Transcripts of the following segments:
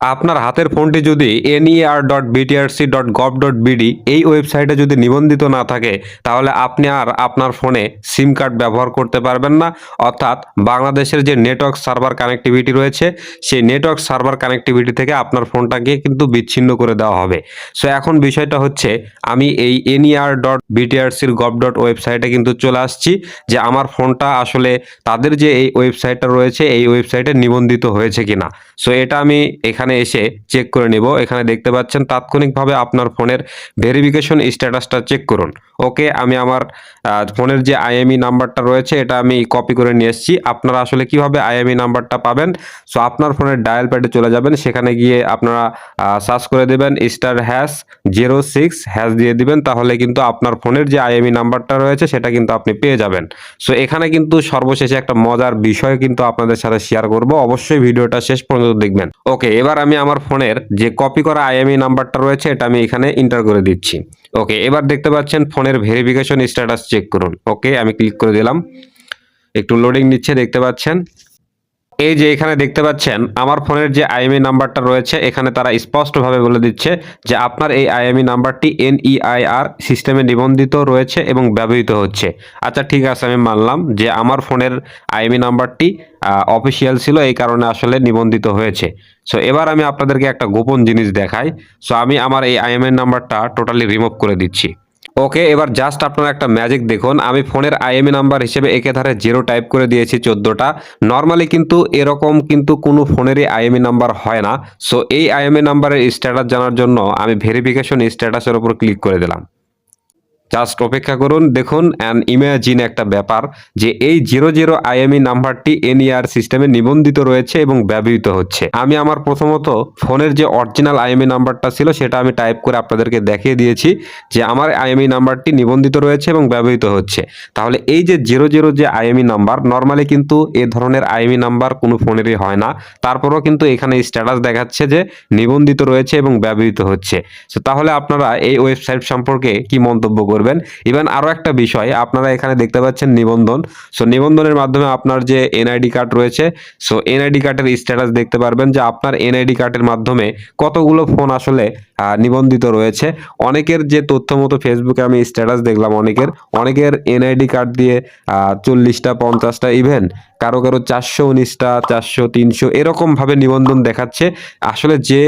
আপনার হাতের ফোনটি যদি NER dot BTRC dot gov dot BD এই ওয়েবসাইটে যদি নিবন্ধিত না থাকে, তাহলে আপনি আর আপনার ফোনে সিম কার্ড ব্যবহার করতে পারবেন না। অর্থাৎ বাংলাদেশের যে নেটওয়ার্ক সার্ভার কানেক্টিভিটি রয়েছে, সেই নেটওয়ার্ক সার্ভার কানেক্টিভিটি থেকে আপনার ফোনটাকে কিন্তু বিচ্ছিন্ন করে দেওয়া হবে। সো এখন বিষয়টা হচ্ছে, আমি এই এনইআর ডট বিটিআরসির গভ ডট ওয়েবসাইটে কিন্তু চলে আসছি যে আমার ফোনটা আসলে তাদের যে এই ওয়েবসাইটটা রয়েছে, এই ওয়েবসাইটে নিবন্ধিত হয়েছে কিনা। সো এটা আমি এখানে এসে চেক করে নিব। এখানে দেখতে পাচ্ছেন তাৎক্ষণিকভাবে আপনার ফোনের ভেরিফিকেশন স্ট্যাটাসটা চেক করুন। ওকে, আমি আমার ফোনের যে আইএমই নাম্বারটা রয়েছে, এটা আমি কপি করে নিয়ে এসেছি। আপনারা আসলে কীভাবে আইএমই নাম্বারটা পাবেন? সো আপনার ফোনের ডায়াল প্যাডে চলে যাবেন। সেখানে গিয়ে আপনারা সার্চ করে দেবেন star hash zero six hash দিয়ে দিবেন। তাহলে কিন্তু আপনার ফোনের যে আইএমই নাম্বারটা রয়েছে, সেটা কিন্তু আপনি পেয়ে যাবেন। সো এখানে কিন্তু সর্বশেষে একটা মজার বিষয় কিন্তু আপনাদের সাথে শেয়ার করব। অবশ্যই ভিডিওটা শেষ পর্যন্ত দেখবেন। ওকে এবার আমি আমার ফোনের যে কপি করা আইএমই নাম্বারটা রয়েছে, এটা আমি এখানে ইন্টার করে দিচ্ছি। ওকে এবার দেখতে পাচ্ছেন ফোনের ভেরিফিকেশন স্ট্যাটাস চেক করুন। ওকে আমি ক্লিক করে দিলাম। একটু লোডিং নিচ্ছে, দেখতে পাচ্ছেন। এই যে এখানে দেখতে পাচ্ছেন, আমার ফোনের যে আইএমই নাম্বারটা রয়েছে, এখানে তারা স্পষ্টভাবে বলে দিচ্ছে যে আপনার এই আইএমই নাম্বারটি এনইআইআর সিস্টেমে নিবন্ধিত রয়েছে এবং ব্যবহৃত হচ্ছে। আচ্ছা ঠিক আছে, আমি মানলাম যে আমার ফোনের আইএমই নাম্বারটি অফিসিয়াল ছিল, এই কারণে আসলে নিবন্ধিত হয়েছে। সো এবার আমি আপনাদেরকে একটা গোপন জিনিস দেখাই। সো আমি আমার এই আইএমআই নাম্বারটা টোটালি রিমুভ করে দিচ্ছি। ওকে এবার জাস্ট আপনারা একটা ম্যাজিক দেখুন। আমি ফোনের আইএমই নাম্বার হিসেবে একে ধারে জিরো টাইপ করে দিয়েছি চোদ্দোটা। নর্মালি কিন্তু এরকম কিন্তু কোনো ফোনেরই আইএমই নাম্বার হয় না। সো এই আইএমই নাম্বারের স্ট্যাটাস জানার জন্য আমি ভেরিফিকেশন স্ট্যাটাসের উপর ক্লিক করে দিলাম। জাস্ট অপেক্ষা করুন, দেখুন অ্যান্ড ইমাজিন একটা ব্যাপার যে এই জিরো জিরো আইএমই নাম্বারটি এনইআর সিস্টেমে নিবন্ধিত রয়েছে এবং ব্যবহৃত হচ্ছে। আমি আমার প্রথমত ফোনের যে অরিজিনাল আইএমই নাম্বারটা ছিল সেটা আমি টাইপ করে আপনাদেরকে দেখিয়ে দিয়েছি যে আমার আইএমই নাম্বারটি নিবন্ধিত রয়েছে এবং ব্যবহৃত হচ্ছে। তাহলে এই যে জিরো জিরো যে আইএমই নাম্বার নর্মালি কিন্তু এ ধরনের আইএমই নাম্বার কোনো ফোনেরই হয় না। তারপরেও কিন্তু এখানে স্ট্যাটাস দেখাচ্ছে যে নিবন্ধিত রয়েছে এবং ব্যবহৃত হচ্ছে। তাহলে আপনারা এই ওয়েবসাইট সম্পর্কে কি মন্তব্য করবেন। ইভেন আরও একটা বিষয়, আপনারা এখানে দেখতে পাচ্ছেন নিবন্ধন। সো নিবন্ধনের মাধ্যমে আপনার যে এনআইডি কার্ড রয়েছে সো এনআইডি কার্ডের স্ট্যাটাস দেখতে পারবেন যে আপনার এনআইডি কার্ডের মাধ্যমে কতগুলো ফোন আসলে নিবন্ধিত রয়েছে। অনেকের যে তথ্য মতো ফেসবুকে আমি স্ট্যাটাস দেখলাম, অনেকের অনেকের এনআইডি কার্ড দিয়ে চল্লিশটা, পঞ্চাশটা ইভেন কারও কারও চারশো উনিশটা, চারশো তিনশো এরকমভাবে নিবন্ধন দেখাচ্ছে। আসলে যে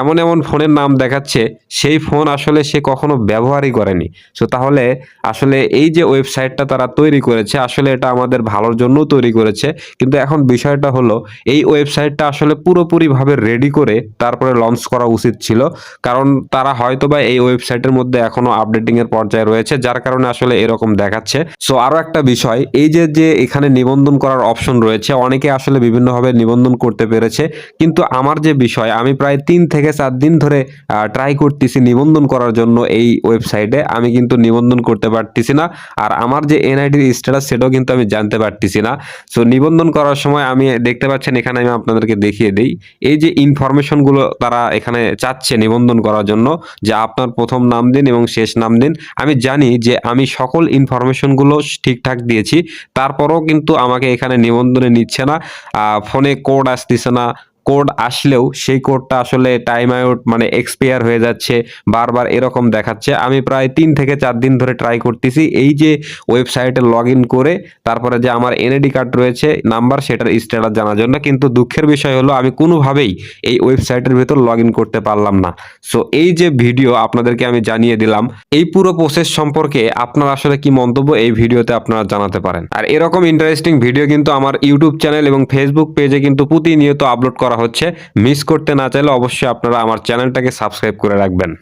এমন এমন ফোনের নাম দেখাচ্ছে, সেই ফোন আসলে সে কখনো ব্যবহারই করেনি। সো তাহলে আসলে এই যে ওয়েবসাইটটা তারা তৈরি করেছে, আসলে এটা আমাদের ভালোর জন্য তৈরি করেছে। কিন্তু এখন বিষয়টা হলো, এই ওয়েবসাইটটা আসলে পুরোপুরিভাবে রেডি করে তারপরে লঞ্চ করা উচিত ছিল। কারণ তারা হয়তো বা এই ওয়েবসাইটের মধ্যে এখনও আপডেটিং এর পর্যায়ে রয়েছে, যার কারণে আসলে এরকম দেখাচ্ছে। সো আরও একটা বিষয়, এই যে যে এখানে নিবন্ধন করার অপশন রয়েছে, অনেকে আসলে বিভিন্নভাবে নিবন্ধন করতে পেরেছে, কিন্তু আমার যে বিষয়, আমি প্রায় তিন থেকে চার দিন ধরে ট্রাই করতেছি নিবন্ধন করার জন্য এই ওয়েবসাইটে, আমি কিন্তু নিবন্ধন করতে পারতেছি না, আর আমার যে এনআইডির স্ট্যাটাস সেটাও কিন্তু আমি জানতে পারতেছি না। সো নিবন্ধন করার সময় আমি দেখতে পাচ্ছেন, এখানে আমি আপনাদেরকে দেখিয়ে দিই, এই যে ইনফরমেশনগুলো তারা এখানে চাচ্ছে নিবন্ধন করার জন্য যে আপনার প্রথম নাম দিন এবং শেষ নাম দিন। আমি জানি যে আমি সকল ইনফরমেশনগুলো ঠিকঠাক দিয়েছি, তারপরেও কিন্তু আমাকে এখানে নিবন্ধনে নিচ্ছে না ফোনে কোড আসতেছে না কোড আসলেও সেই কোডটা আসলে টাইম আউট মানে এক্সপায়ার হয়ে যাচ্ছে, বারবার এরকম দেখাচ্ছে। আমি প্রায় তিন থেকে চার দিন ধরে ট্রাই করতেছি। এই যে ওয়েবসাইটে লগ করে, তারপরে যে আমার এনআইডি কার্ড রয়েছে নাম্বার সেটার স্ট্যাটাস জানার জন্য, কিন্তু দুঃখের বিষয় হলো আমি কোনোভাবেই এই ওয়েবসাইটের ভেতর লগ করতে পারলাম না। সো এই যে ভিডিও আপনাদেরকে আমি জানিয়ে দিলাম, এই পুরো প্রসেস সম্পর্কে আপনার আসলে কি মন্তব্য, এই ভিডিওতে আপনারা জানাতে পারেন। আর এরকম ইন্টারেস্টিং ভিডিও কিন্তু আমার ইউটিউব চ্যানেল এবং ফেসবুক পেজে কিন্তু প্রতিনিয়ত আপলোড করা হচ্ছে। মিস করতে না চাইলে অবশ্যই আপনারা আমার চ্যানেলটাকে সাবস্ক্রাইব করে রাখবেন।